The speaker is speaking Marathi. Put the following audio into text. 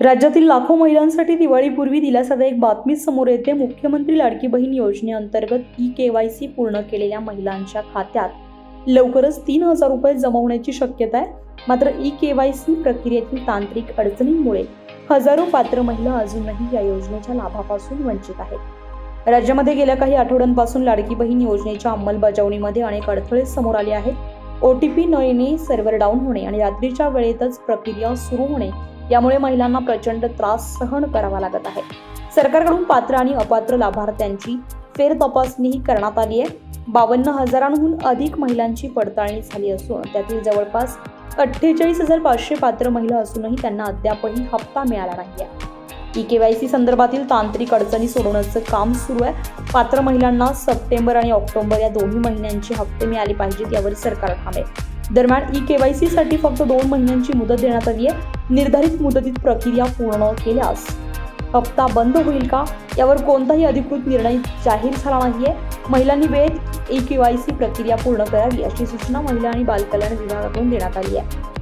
राज्यातील लाखो महिलांसाठी दिवाळीपूर्वी दिलासादायक बातमी समोर येते. मुख्यमंत्री लाडकी बहीण योजनेअंतर्गत ई के वाय सी पूर्ण केलेल्या महिलांच्या खात्यात लवकरच तीन हजार रुपये जमा होण्याची शक्यता आहे. मात्र ई के वाय सी प्रक्रियेतील तांत्रिक अडचणींमुळे हजारो पात्र महिला अजूनही या योजनेच्या लाभापासून वंचित आहेत. राज्यामध्ये गेल्या काही आठवड्यांपासून लाडकी बहीण योजनेच्या अंमलबजावणीमध्ये अनेक अडथळे समोर आले आहेत. ओ टी पी न येणे सर्व्हर डाऊन होणे आणि रात्रीच्या वेळेतच प्रक्रिया सुरू होणे यामुळे महिलांना प्रचंड त्रास सहन करावा लागत आहे. सरकारकडून पात्र आणि अपात्र लाभार्थ्यांची फेर तपासणीही करण्यात आली आहे. बावन्न हजारांहून अधिक महिलांची पडताळणी झाली असून त्यातील जवळपास अठ्ठेचाळीस हजार पाचशे पात्र महिला असूनही त्यांना अद्यापही हप्ता मिळाला नाही आहे ई के वाय सी संदर्भातील तांत्रिक अडचणी सोडवण्याचं काम सुरू आहे. पात्र महिलांना सप्टेंबर आणि ऑक्टोबर या दोन्ही महिन्यांचे हप्ते मिळाले पाहिजेत यावर सरकार ठाम आहे. दरम्यान ई के वाय सी साठी फक्त दोन महिन्यांची मुदत देण्यात आली आहे. निर्धारित मुदतीत प्रक्रिया पूर्ण केल्यास हप्ता बंद होईल का? यावर कोणताही अधिकृत निर्णय जाहीर झाला नाहीये. महिलांनी वेळेत ई के वाय सी प्रक्रिया पूर्ण करावी अशी सूचना महिला आणि बालकल्याण विभागाकडून देण्यात आली आहे.